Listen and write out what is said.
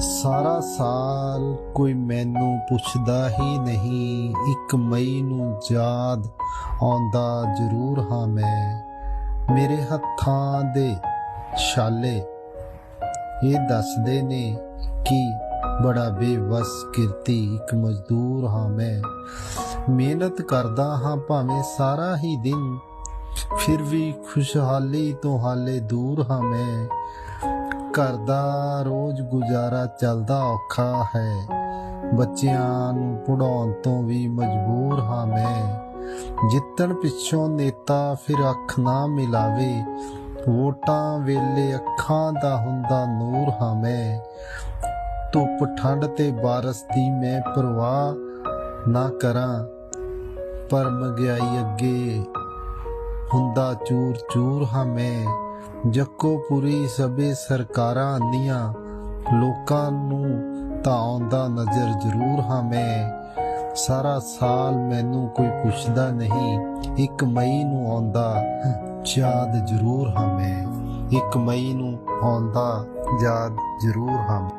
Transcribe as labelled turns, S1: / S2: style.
S1: ਸਾਰਾ ਸਾਲ ਕੋਈ ਮੈਨੂੰ ਪੁੱਛਦਾ ਹੀ ਨਹੀਂ, ਇੱਕ ਮਈ ਨੂੰ ਯਾਦ ਆਉਂਦਾ ਜ਼ਰੂਰ ਹਾਂ ਮੈਂ। ਮੇਰੇ ਹੱਥਾਂ ਦੇ ਛਾਲੇ ਇਹ ਦੱਸਦੇ ਨੇ ਕਿ ਬੜਾ ਬੇਵਸ ਕਿਰਤੀ ਇੱਕ ਮਜ਼ਦੂਰ ਹਾਂ ਮੈਂ। ਮਿਹਨਤ ਕਰਦਾ ਹਾਂ ਭਾਵੇਂ ਸਾਰਾ ਹੀ ਦਿਨ, ਫਿਰ ਵੀ ਖੁਸ਼ਹਾਲੀ ਤੋਂ ਹਾਲੇ ਦੂਰ ਹਾਂ ਮੈਂ। ਘਰ ਦਾ ਰੋਜ਼ ਗੁਜ਼ਾਰਾ ਚੱਲਦਾ ਔਖਾ ਹੈ। ਬੱਚਿਆਂ ਨੂੰ ਪੜਾਉਣ ਤੋਂ ਵੀ ਮਜਬੂਰ ਹਾਂ ਮੈਂ। ਜਿੱਤਣ ਪਿੱਛੋਂ ਨੇਤਾ ਫਿਰ ਅੱਖ ਨਾ ਮਿਲਾਵੇ। ਵੋਟਾਂ ਵੇਲੇ ਅੱਖਾਂ ਦਾ ਹੁੰਦਾ ਨੂਰ ਹਾਂ ਮੈਂ। ਧੁੱਪ ਠੰਡ ਤੇ ਬਾਰਸ ਦੀ ਮੈਂ ਪਰਵਾਹ ਨਾ ਕਰਾਂ। ਪਰ ਮਗਿਆਈ ਅੱਗੇ ਹੁੰਦਾ ਚੂਰ ਚੂਰ ਹਾਂ ਮੈਂ। ਜੱਕੋ ਪੁਰੀ ਸਭੇ ਸਰਕਾਰਾਂ ਆਂਦੀਆਂ ਲੋਕਾਂ ਨੂੰ ਤਾਂ ਆਉਂਦਾ ਨਜ਼ਰ ਜ਼ਰੂਰ ਹਾਂ ਮੈਂ। ਸਾਰਾ ਸਾਲ ਮੈਨੂੰ ਕੋਈ ਪੁੱਛਦਾ ਨਹੀਂ, ਇੱਕ ਮਈ ਨੂੰ ਆਉਂਦਾ ਯਾਦ ਜ਼ਰੂਰ ਹਾਂ ਮੈਂ। ਇੱਕ ਮਈ ਨੂੰ ਆਉਂਦਾ ਯਾਦ ਜ਼ਰੂਰ ਹਾਂ